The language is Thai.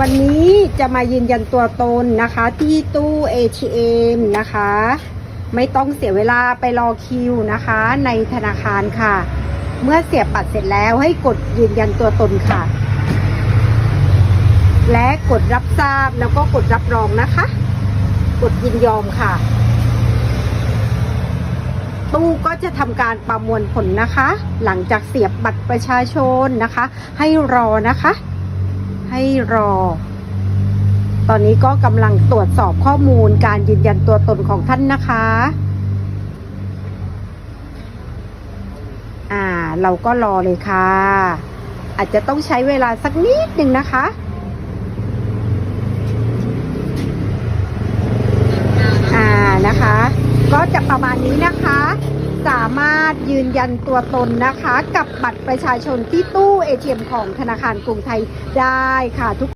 วันนี้จะมายืนยันตัวตนนะคะที่ตู้ ATM นะคะ ไม่ต้องเสียเวลาไปรอคิวนะคะ ในธนาคารค่ะ เมื่อเสียบบัตรเสร็จแล้วให้กดยืนยันตัวตนค่ะ และกดรับทราบแล้วก็กดรับรองนะคะ กดยินยอมค่ะ ตู้ก็จะทำการประมวลผลนะคะ หลังจากเสียบบัตรประชาชนนะคะ ให้รอนะคะ ให้รอ ตอนนี้ก็กำลังตรวจสอบข้อมูลการยืนยันตัวตนของท่านนะคะ อ่า เราก็รอเลยค่ะ อาจจะต้องใช้เวลาสักนิดหนึ่งนะคะอ่านะคะก็จะประมาณนี้นะคะามารถยืนยันตัวตนนะคะ กับบัตรประชาชนที่ตู้ ATM ของธนาคารกรุงไทยได้ค่ะทุก